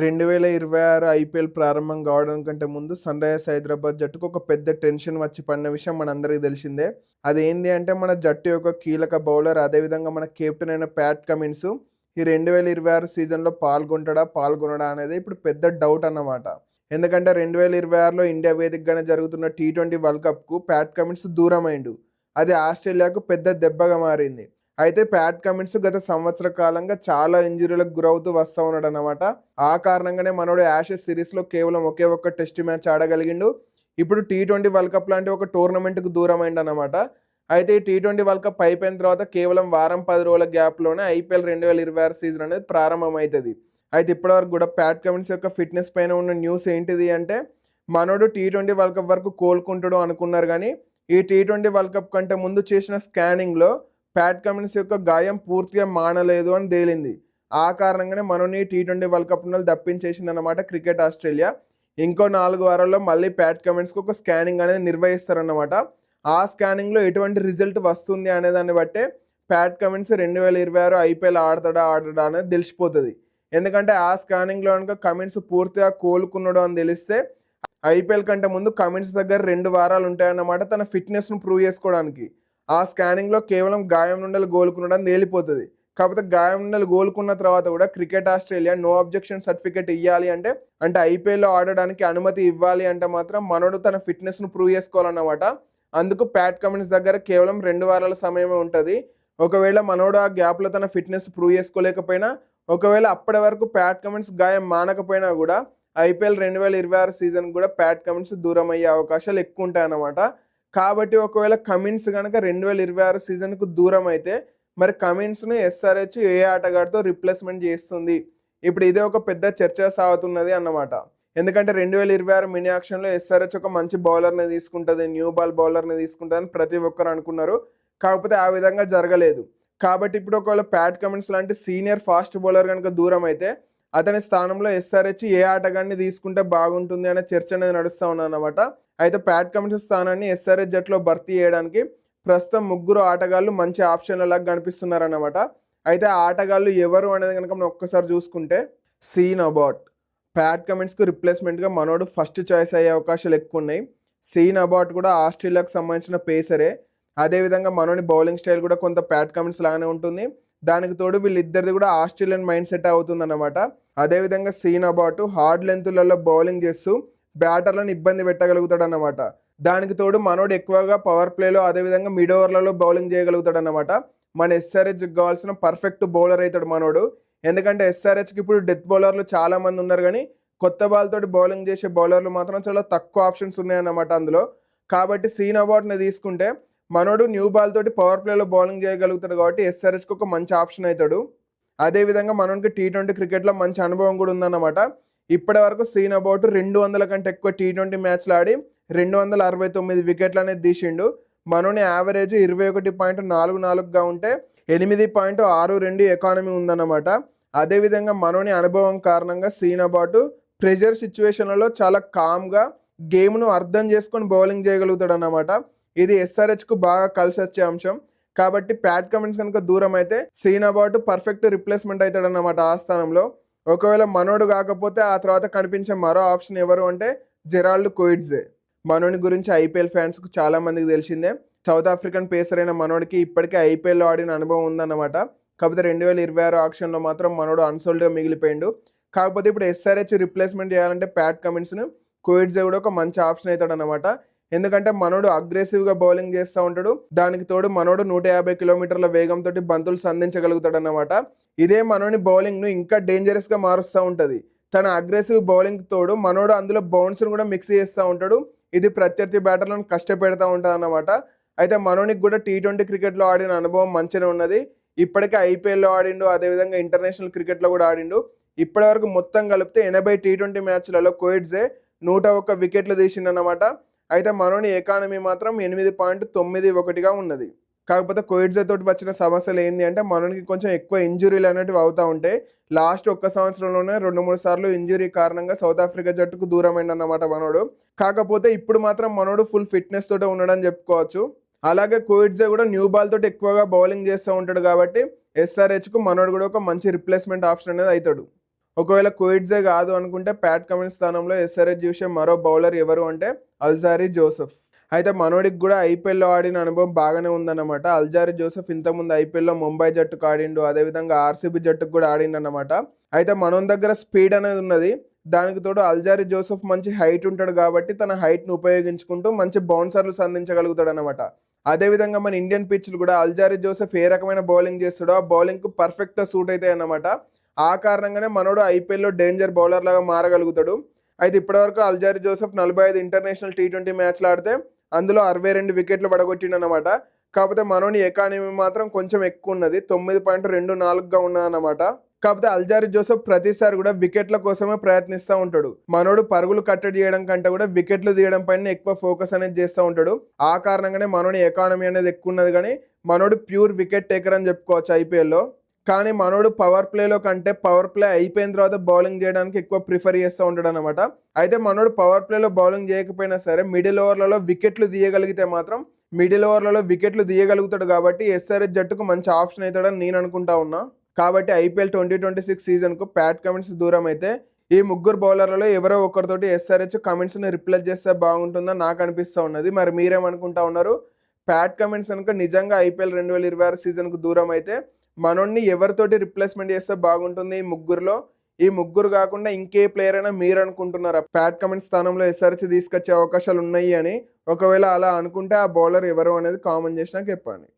రెండు వేల ఇరవై ఆరు ఐపీఎల్ ప్రారంభం కావడం కంటే ముందు సన్ రైజర్స్ హైదరాబాద్ జట్టుకు ఒక పెద్ద టెన్షన్ వచ్చి పడిన విషయం మనందరికీ తెలిసిందే. అదేంది అంటే మన జట్టు యొక్క కీలక బౌలర్ అదేవిధంగా మన కెప్టెన్ అయిన ప్యాట్ కమిన్స్ ఈ రెండు వేల ఇరవై ఆరు సీజన్లో పాల్గొంటాడా పాల్గొనడా అనేది ఇప్పుడు పెద్ద డౌట్ అన్నమాట. ఎందుకంటే రెండు వేల ఇరవై ఆరులో ఇండియా వేదికగానే జరుగుతున్న టీ ట్వంటీ వరల్డ్ కప్కు ప్యాట్ కమిన్స్ దూరం అయిండు అది ఆస్ట్రేలియాకు పెద్ద దెబ్బగా మారింది. అయితే ప్యాట్ కమిన్స్ గత సంవత్సర కాలంగా చాలా ఇంజురీలకు గురవుతూ వస్తూ ఉన్నాడు అనమాట ఆ కారణంగానే మనోడు యాషెస్ సిరీస్లో కేవలం ఒకే ఒక్క టెస్ట్ మ్యాచ్ ఆడగలిగిండు. ఇప్పుడు టీ ట్వంటీ వరల్డ్ కప్ లాంటి ఒక టోర్నమెంట్కు దూరం అనమాట అయితే ఈ టీ ట్వంటీ వరల్డ్ కప్ అయిపోయిన తర్వాత కేవలం వారం పది రోజుల గ్యాప్లోనే ఐపీఎల్ రెండు వేల ఇరవై ఆరు సీజన్ అనేది ప్రారంభమవుతుంది అయితే ఇప్పటివరకు కూడా ప్యాట్ కమిన్స్ యొక్క ఫిట్నెస్ పైన ఉన్న న్యూస్ ఏంటిది అంటే మనోడు టీ ట్వంటీ వరల్డ్ కప్ వరకు కోలుకుంటాడు అనుకున్నారు కానీ ఈ టీ ట్వంటీ వరల్డ్ కప్ కంటే ముందు చేసిన స్కానింగ్లో ప్యాట్ కమిన్స్ యొక్క గాయం పూర్తిగా మానలేదు అని తేలింది. ఆ కారణంగానే మనోని టీ ట్వంటీ వరల్డ్ కప్ నుండి తప్పించేసింది అనమాట క్రికెట్ ఆస్ట్రేలియా. ఇంకో నాలుగు వారాల్లో మళ్ళీ ప్యాట్ కమిన్స్కి ఒక స్కానింగ్ అనేది నిర్వహిస్తారన్నమాట. ఆ స్కానింగ్లో ఎటువంటి రిజల్ట్ వస్తుంది అనే దాన్ని బట్టే ప్యాట్ కమిన్స్ రెండు వేల ఇరవై ఆరు ఐపీఎల్ ఆడతాడా ఆడడా అనేది తెలిసిపోతుంది. ఎందుకంటే ఆ స్కానింగ్లో కనుక కమిన్స్ పూర్తిగా కోలుకున్నాడు అని తెలిస్తే ఐపీఎల్ కంటే ముందు కమిన్స్ దగ్గర రెండు వారాలు ఉంటాయన్నమాట తన ఫిట్నెస్ను ప్రూవ్ చేసుకోవడానికి. ఆ స్కానింగ్లో కేవలం గాయం నుండి గోలుకునడం తేలిపోతుంది. కాకపోతే గాయం నుండి కోలుకున్న తర్వాత కూడా Cricket Australia no objection certificate ఇవ్వాలి అంటే అంటే ఐపీఎల్లో ఆడడానికి అనుమతి ఇవ్వాలి అంటే మాత్రం మనోడు తన ఫిట్నెస్ను ప్రూవ్ చేసుకోవాలన్నమాట. అందుకు ప్యాట్ కమిన్స్ దగ్గర కేవలం రెండు వారాల సమయమే ఉంటుంది. ఒకవేళ మనోడు ఆ గ్యాప్లో తన ఫిట్నెస్ ప్రూవ్ చేసుకోలేకపోయినా ఒకవేళ అప్పటి వరకు ప్యాట్ కమిన్స్ గాయం మానకపోయినా కూడా ఐపీఎల్ రెండు వేల ఇరవై ఆరు సీజన్ కూడా ప్యాట్ కమిన్స్ దూరం అయ్యే అవకాశాలు ఎక్కువ ఉంటాయి అన్నమాట కాబట్టి ఒకవేళ కమిన్స్ కనుక రెండు వేల ఇరవై ఆరు సీజన్కు దూరం అయితే మరి కమిన్స్ను ఎస్ఆర్హెచ్ ఏ ఆటగాడితో రిప్లేస్మెంట్ చేస్తుంది? ఇప్పుడు ఇదే ఒక పెద్ద చర్చ సాగుతున్నది అన్నమాట. ఎందుకంటే రెండు వేల ఇరవై ఆరు మినీ యాక్షన్లో ఎస్ఆర్హెచ్ ఒక మంచి బౌలర్ని తీసుకుంటుంది న్యూ బాల్ బౌలర్ని తీసుకుంటుందని ప్రతి ఒక్కరు అనుకున్నారు. కాకపోతే ఆ విధంగా జరగలేదు. కాబట్టి ఇప్పుడు ఒకవేళ ప్యాట్ కమిన్స్ లాంటి సీనియర్ ఫాస్ట్ బౌలర్ కనుక దూరం అయితే అతని స్థానంలో ఎస్ఆర్హెచ్ ఏ ఆటగాడిని తీసుకుంటే బాగుంటుంది అనే చర్చ అనేది నడుస్తూ ఉన్నదన్నమాట. అయితే ప్యాట్ కమిషన్ స్థానాన్ని ఎస్ఆర్హెచ్ జట్లో భర్తీ చేయడానికి ప్రస్తుతం ముగ్గురు ఆటగాళ్ళు మంచి ఆప్షన్ల లాగా కనిపిస్తున్నారన్నమాట. అయితే ఆ ఆటగాళ్ళు ఎవరు అనేది కనుక మనం ఒక్కసారి చూసుకుంటే సీన్ అబౌట్. ప్యాట్ కమిన్స్కు రిప్లేస్మెంట్గా మనోడు ఫస్ట్ చాయిస్ అయ్యే అవకాశాలు ఎక్కువ ఉన్నాయి సీన్ అబౌట్ కూడా ఆస్ట్రేలియాకు సంబంధించిన పేసరే. అదేవిధంగా మనోని బౌలింగ్ స్టైల్ కూడా కొంత ప్యాట్ కమిన్స్ లాగానే ఉంటుంది. దానికి తోడు వీళ్ళిద్దరిది కూడా ఆస్ట్రేలియన్ మైండ్ సెట్ అవుతుంది అనమాట అదేవిధంగా సీన్ అబాట్ హార్డ్ లెంత్లలో బౌలింగ్ చేస్తూ బ్యాటర్లను ఇబ్బంది పెట్టగలుగుతాడు అన్నమాట దానికి తోడు మనోడు ఎక్కువగా పవర్ ప్లేలో అదేవిధంగా మిడ్ ఓవర్లలో బౌలింగ్ చేయగలుగుతాడు అన్నమాట మన ఎస్ఆర్హెచ్కి కావాల్సిన పర్ఫెక్ట్ బౌలర్ అవుతాడు మనోడు. ఎందుకంటే ఎస్ఆర్హెచ్కి ఇప్పుడు డెత్ బౌలర్లు చాలా మంది ఉన్నారు కానీ కొత్త బాల్ తోటి బౌలింగ్ చేసే బౌలర్లు మాత్రం చాలా తక్కువ ఆప్షన్స్ ఉన్నాయన్నమాట అందులో. కాబట్టి సీన్ అవార్డ్ని తీసుకుంటే మనోడు న్యూ బాల్ తోటి పవర్ ప్లేలో బౌలింగ్ చేయగలుగుతాడు కాబట్టి ఎస్ఆర్హెచ్కి ఒక మంచి ఆప్షన్ అవుతాడు. అదేవిధంగా మనోనికి టీ ట్వంటీ క్రికెట్లో మంచి అనుభవం కూడా ఉందన్నమాట. ఇప్పటి వరకు సీన్ అబౌట్ రెండు వందల కంటే ఎక్కువ టీ ట్వంటీ మ్యాచ్లు ఆడి రెండు వందల అరవై తొమ్మిది వికెట్లు అనేది తీసిండు. మనోని యావరేజ్ ఇరవై ఒకటి పాయింట్ నాలుగు నాలుగుగా ఉంటే ఎనిమిది పాయింట్ ఆరు రెండు ఎకానమీ ఉందన్నమాట. అదేవిధంగా మనోని అనుభవం కారణంగా సీన్ అబౌట్ ప్రెజర్ సిచ్యువేషన్లలో చాలా కామ్గా గేమ్ను అర్థం చేసుకొని బౌలింగ్ చేయగలుగుతాడు అన్నమాట ఇది ఎస్ఆర్హెచ్కు బాగా కలిసి వచ్చే అంశం. కాబట్టి ప్యాట్ కమిన్స్ కనుక దూరం అయితే సీన్ అబాటు పర్ఫెక్ట్ రిప్లేస్మెంట్ అవుతాడు అన్నమాట ఆ స్థానంలో. ఒకవేళ మనోడు కాకపోతే ఆ తర్వాత కనిపించే మరో ఆప్షన్ ఎవరు అంటే జెరాల్డ్ కోయిడ్జే మనోని గురించి ఐపీఎల్ ఫ్యాన్స్కు చాలా మందికి తెలిసిందే. సౌత్ ఆఫ్రికన్ పేసర్ అయిన మనోడికి ఇప్పటికే ఐపీఎల్లో ఆడిన అనుభవం ఉందన్నమాట. కాకపోతే రెండు వేల ఇరవై ఆరు ఆక్షన్లో మాత్రం మనోడు అన్సోల్డ్గా మిగిలిపోయిండు. కాకపోతే ఇప్పుడు ఎస్ఆర్హెచ్ రిప్లేస్మెంట్ చేయాలంటే ప్యాట్ కమిన్స్ను కోయిడ్జే కూడా ఒక మంచి ఆప్షన్ అవుతాడు అనమాట ఎందుకంటే మనోడు అగ్రెసివ్గా బౌలింగ్ చేస్తూ ఉంటాడు. దానికి తోడు మనోడు నూట యాభై కిలోమీటర్ల వేగంతో బంతులు సంధించగలుగుతాడు అన్నమాట ఇదే మనోని బౌలింగ్ను ఇంకా డేంజరస్గా మారుస్తూ ఉంటుంది. తన అగ్రెసివ్ బౌలింగ్ తోడు మనోడు అందులో బౌన్స్ను కూడా మిక్స్ చేస్తూ ఉంటాడు. ఇది ప్రత్యర్థి బ్యాటర్లను కష్టపెడతా ఉంటుంది అన్నమాట అయితే మనోనికి కూడా టీ ట్వంటీ క్రికెట్లో ఆడిన అనుభవం మంచిగా ఉన్నది. ఇప్పటికే ఐపీఎల్లో ఆడిండు అదేవిధంగా ఇంటర్నేషనల్ క్రికెట్లో కూడా ఆడిండు. ఇప్పటి వరకు మొత్తం కలిపితే ఎనభై టీ ట్వంటీ మ్యాచ్లలో కోయిడ్జే నూట ఒక్క వికెట్లు తీసిండనమాట అయితే మనోని ఎకానమీ మాత్రం ఎనిమిది పాయింట్ తొమ్మిది ఒకటిగా ఉన్నది. కాకపోతే కోవిడ్జే తోటి వచ్చిన సమస్యలు ఏంటి అంటే మనకి కొంచెం ఎక్కువ ఇంజురీలు అనేటివి అవుతూ ఉంటాయి లాస్ట్ ఒక్క సంవత్సరంలోనే రెండు మూడు సార్లు ఇంజురీ కారణంగా సౌత్ ఆఫ్రికా జట్టుకు దూరమైంది అన్నమాట మనోడు. కాకపోతే ఇప్పుడు మాత్రం మనోడు ఫుల్ ఫిట్నెస్ తోటే ఉన్నాడని చెప్పుకోవచ్చు. అలాగే కోవిడ్జే కూడా న్యూ బాల్ తోటి ఎక్కువగా బౌలింగ్ చేస్తూ ఉంటాడు కాబట్టి ఎస్ఆర్హెచ్కు మనోడు కూడా ఒక మంచి రిప్లేస్మెంట్ ఆప్షన్ అనేది అవుతాడు ఒకవేళ కోయిడ్జే కాదు అనుకుంటే ప్యాట్ కమిన్స్ స్థానంలో ఎస్ఆర్హెచ్ చూసే మరో బౌలర్ ఎవరు అంటే అల్జారీ జోసెఫ్. అయితే మనోడికి కూడా ఐపీఎల్లో ఆడిన అనుభవం బాగానే ఉందన్నమాట. అల్జారీ జోసెఫ్ ఇంతకుముందు ఐపీఎల్లో ముంబై జట్టుకు ఆడిండు అదేవిధంగా ఆర్సీబీ జట్టుకు కూడా ఆడిండన్నమాట. అయితే మనోని దగ్గర స్పీడ్ అనేది ఉన్నది. దానికి తోడు అల్జారీ జోసెఫ్ మంచి హైట్ ఉంటాడు కాబట్టి తన హైట్ను ఉపయోగించుకుంటూ మంచి బౌన్సర్లు సంధించగలుగుతాడు అనమాట అదేవిధంగా మన ఇండియన్ పిచ్లు కూడా అల్జారీ జోసెఫ్ ఏ రకమైన బౌలింగ్ చేస్తాడో ఆ బౌలింగ్కు పర్ఫెక్ట్గా సూట్ అవుతాయి అన్నమాట ఆ కారణంగానే మనోడు ఐపీఎల్లో డేంజర్ బౌలర్ లాగా మారగలుగుతాడు. అయితే ఇప్పటివరకు అల్జారి జోసెఫ్ నలభై ఐదు ఇంటర్నేషనల్ టీ ట్వంటీ మ్యాచ్లు ఆడితే అందులో అరవై రెండు వికెట్లు పడగొట్టిండనమాట కాకపోతే మనోని ఎకానమీ మాత్రం కొంచెం ఎక్కువ ఉన్నది. తొమ్మిది పాయింట్ రెండు నాలుగుగా ఉన్నదన్నమాట. కాకపోతే అల్జారి జోసెఫ్ ప్రతిసారి కూడా వికెట్ల కోసమే ప్రయత్నిస్తూ ఉంటాడు. మనోడు పరుగులు కట్టడి చేయడం కంటే కూడా వికెట్లు తీయడం పైన ఎక్కువ ఫోకస్ అనేది చేస్తూ ఉంటాడు. ఆ కారణంగానే మనోని ఎకానమీ అనేది ఎక్కువ ఉన్నది కానీ మనోడు ప్యూర్ వికెట్ టేకర్ అని చెప్పుకోవచ్చు ఐపీఎల్లో. కానీ మనోడు పవర్ ప్లేలో కంటే పవర్ ప్లే అయిపోయిన తర్వాత బౌలింగ్ చేయడానికి ఎక్కువ ప్రిఫర్ చేస్తూ ఉంటాడు అనమాట అయితే మనోడు పవర్ ప్లేలో బౌలింగ్ చేయకపోయినా సరే మిడిల్ ఓవర్లలో వికెట్లు తీయగలిగితే మాత్రం మిడిల్ ఓవర్లలో వికెట్లు తీయగలుగుతాడు కాబట్టి ఎస్ఆర్ఎస్ జట్టుకు మంచి ఆప్షన్ అవుతాడని నేను అనుకుంటా ఉన్నా. కాబట్టి ఐపీఎల్ ట్వంటీ ట్వంటీ సిక్స్ సీజన్కు ప్యాట్ కమెంట్స్ దూరం అయితే ఈ ముగ్గురు బౌలర్లలో ఎవరో ఒకరితోటి ఎస్ఆర్హెచ్ కమెంట్స్ని రిప్లేస్ చేస్తే బాగుంటుందని నాకు అనిపిస్తూ ఉన్నది. మరి మీరేమనుకుంటా ఉన్నారు? ప్యాట్ కమెంట్స్ కనుక నిజంగా ఐపీఎల్ రెండు వేల ఇరవై ఆరు సీజన్కు దూరం అయితే మనోడిని ఎవరితోటి రిప్లేస్మెంట్ చేస్తే బాగుంటుంది ఈ ముగ్గురులో? ఈ ముగ్గురు కాకుండా ఇంకే ప్లేయర్ అయినా మీరు అనుకుంటున్నారా? ప్యాట్ కమెంట్ స్థానంలో ఎస్ఆర్చి తీసుకొచ్చే అవకాశాలు ఉన్నాయి అని? ఒకవేళ అలా అనుకుంటే ఆ బౌలర్ ఎవరు అనేది కామెంట్ చేసినాక చెప్పండి.